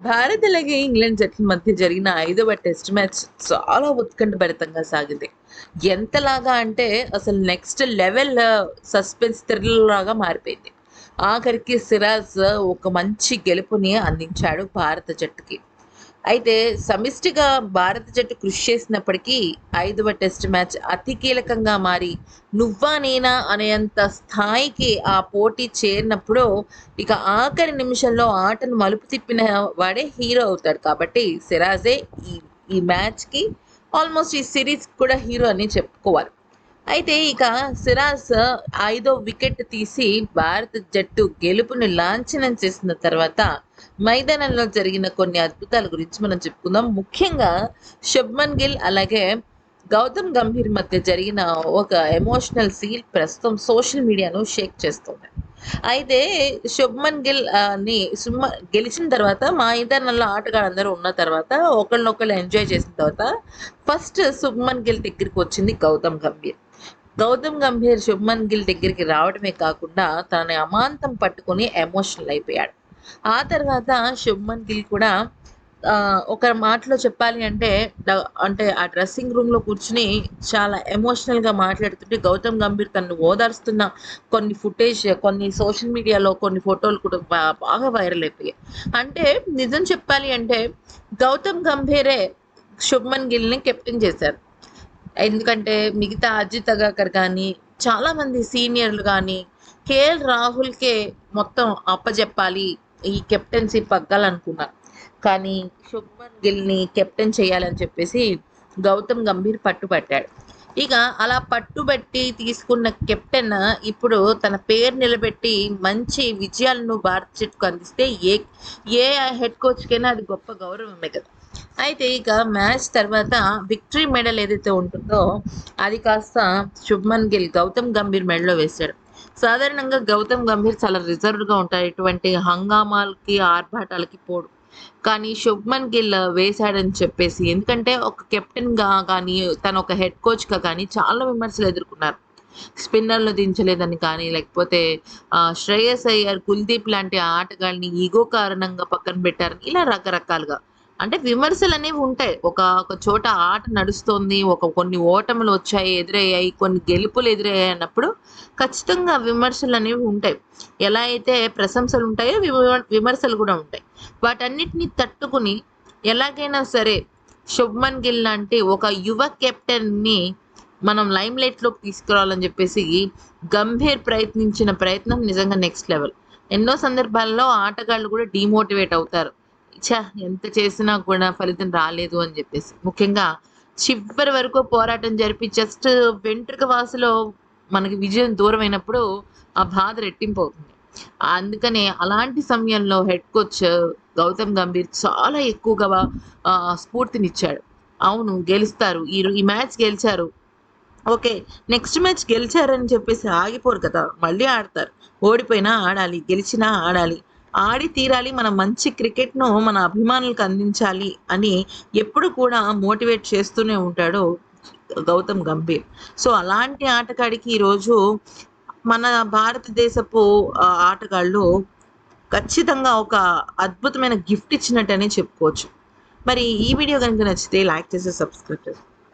భారత్ అలాగే ఇంగ్లాండ్ జట్ల మధ్య జరిగిన ఐదవ టెస్ట్ మ్యాచ్ చాలా ఉత్కంఠభరితంగా సాగింది. ఎంతలాగా అంటే అసలు నెక్స్ట్ లెవెల్ సస్పెన్స్ థ్రిల్లర్ లాగా మారిపోయింది. ఆఖరికి సిరాజ్ ఒక మంచి గెలుపుని అందించాడు భారత జట్టుకి. అయితే సమిష్టిగా భారత జట్టు కృషి చేసినప్పటికీ ఐదవ టెస్ట్ మ్యాచ్ అతి కీలకంగా మారి నువ్వా నేనా అనేంత స్థాయికి ఆ పోటీ చేరినప్పుడు ఇక ఆఖరి నిమిషంలో ఆటను మలుపు తిప్పిన వాడే హీరో అవుతాడు కాబట్టి సిరాజే ఈ ఈ మ్యాచ్కి ఆల్మోస్ట్ ఈ సిరీస్ కూడా హీరో అని చెప్పుకోవాలి. అయితే ఇక సిరాజ్ ఐదో వికెట్ తీసి భారత జట్టు గెలుపుని లాంఛనం చేసిన తర్వాత మైదానంలో జరిగిన కొన్ని అద్భుతాల గురించి మనం చెప్పుకుందాం. ముఖ్యంగా శుభ్మన్ గిల్ అలాగే గౌతమ్ గంభీర్ మధ్య జరిగిన ఒక ఎమోషనల్ సీల్ ప్రస్తుతం సోషల్ మీడియాను షేక్ చేస్తుంది. అయితే శుభ్మన్ గిల్ని సుమ గెలిచిన తర్వాత మైదానంలో ఆటగాళ్ళందరూ ఉన్న తర్వాత ఒకళ్ళనొకళ్ళు ఎంజాయ్ చేసిన తర్వాత ఫస్ట్ శుభ్మన్ గిల్ దగ్గరికి వచ్చింది గౌతమ్ గంభీర్. గౌతమ్ గంభీర్ శుభ్మన్ గిల్ దగ్గరికి రావడమే కాకుండా తనని అమాంతం పట్టుకుని ఎమోషనల్ అయిపోయాడు. ఆ తర్వాత శుభ్మన్ గిల్ కూడా ఒక మాటలో చెప్పాలి అంటే అంటే ఆ డ్రెస్సింగ్ రూమ్లో కూర్చుని చాలా ఎమోషనల్గా మాట్లాడుతుంటే గౌతమ్ గంభీర్ తనను ఓదార్స్తున్న కొన్ని ఫుటేజ్ కొన్ని సోషల్ మీడియాలో కొన్ని ఫోటోలు కూడా బాగా వైరల్ అయిపోయాయి. అంటే నిజం చెప్పాలి అంటే గౌతమ్ గంభీరే శుభ్మన్ గిల్ని కెప్టెన్ చేశారు. ఎందుకంటే మిగతా అజిత్ అగాకర్ కానీ చాలా మంది సీనియర్లు కానీ కేఎల్ రాహుల్కే మొత్తం అప్పజెప్పాలి ఈ కెప్టెన్సీ పగ్గాలనుకున్నారు. కానీ శుభ్మన్ గిల్ని కెప్టెన్ చేయాలని చెప్పేసి గౌతమ్ గంభీర్ పట్టుబట్టాడు. ఇక అలా పట్టుబట్టి తీసుకున్న కెప్టెన్ ఇప్పుడు తన పేరు నిలబెట్టి మంచి విజయాలను భారత జట్టుకు అందిస్తే ఏ ఏ హెడ్ కోచ్కైనా అది గొప్ప గౌరవమే కదా. అయితే ఇక మ్యాచ్ తర్వాత విక్టరీ మెడల్ ఏదైతే ఉంటుందో అది కాస్త శుభ్మన్ గిల్ గౌతమ్ గంభీర్ మెడలో వేశాడు. సాధారణంగా గౌతమ్ గంభీర్ చాలా రిజర్వ్డ్గా ఉంటారు ఇటువంటి హంగామాలకి ఆర్భాటాలకి పోడు. కానీ శుభ్మన్ గిల్ వేశాడని చెప్పేసి ఎందుకంటే ఒక కెప్టెన్గా కానీ తను ఒక హెడ్ కోచ్గా కానీ చాలా విమర్శలు ఎదుర్కొన్నారు. స్పిన్నర్లు దించలేదని కానీ లేకపోతే శ్రేయస్ అయ్యర్ కుల్దీప్ లాంటి ఆటగాళ్ళని ఈగో కారణంగా పక్కన పెట్టారని ఇలా రకరకాలుగా. అంటే విమర్శలు అనేవి ఉంటాయి. ఒక ఒక చోట ఆట నడుస్తోంది ఒక కొన్ని ఓటములు వచ్చాయి ఎదురయ్యాయి కొన్ని గెలుపులు ఎదురయ్యాయి అన్నప్పుడు ఖచ్చితంగా విమర్శలు అనేవి ఉంటాయి. ఎలా అయితే ప్రశంసలు ఉంటాయో విమ- విమర్శలు కూడా ఉంటాయి. వాటన్నిటిని తట్టుకుని ఎలాగైనా సరే శుభ్మన్ గిల్ లాంటి ఒక యువ కెప్టెన్ని మనం లైమ్ లైట్లోకి తీసుకురావాలని చెప్పేసి గంభీర్ ప్రయత్నించిన ప్రయత్నం నిజంగా నెక్స్ట్ లెవెల్. ఎన్నో సందర్భాల్లో ఆటగాళ్ళు కూడా డిమోటివేట్ అవుతారు. ఛా ఎంత చేసినా కూడా ఫలితం రాలేదు అని చెప్పేసి. ముఖ్యంగా చివరి వరకు పోరాటం జరిపి జస్ట్ వెంట్రుక వాసులో మనకి విజయం దూరం అయినప్పుడు ఆ బాధ రెట్టింపు అవుతుంది. అందుకనే అలాంటి సమయంలో హెడ్ కోచ్ గౌతమ్ గంభీర్ చాలా ఎక్కువగా స్ఫూర్తినిచ్చాడు. అవును గెలుస్తారు. ఈ ఈ మ్యాచ్ గెలిచారు. ఓకే నెక్స్ట్ మ్యాచ్ గెలిచారని చెప్పేసి ఆగిపోరు కదా. మళ్ళీ ఆడతారు. ఓడిపోయినా ఆడాలి గెలిచినా ఆడాలి. ఆడి తీరాలి మన మంచి క్రికెట్ను మన అభిమానులకు అందించాలి అని ఎప్పుడు కూడా మోటివేట్ చేస్తూనే ఉంటాడు గౌతమ్ గంభీర్. సో అలాంటి ఆటగాడికి ఈరోజు మన భారతదేశపు ఆటగాళ్ళు ఖచ్చితంగా ఒక అద్భుతమైన గిఫ్ట్ ఇచ్చినట్టనే చెప్పుకోవచ్చు. మరి ఈ వీడియో కనుక నచ్చితే లైక్ చేసి సబ్స్క్రైబ్ చేసుకోండి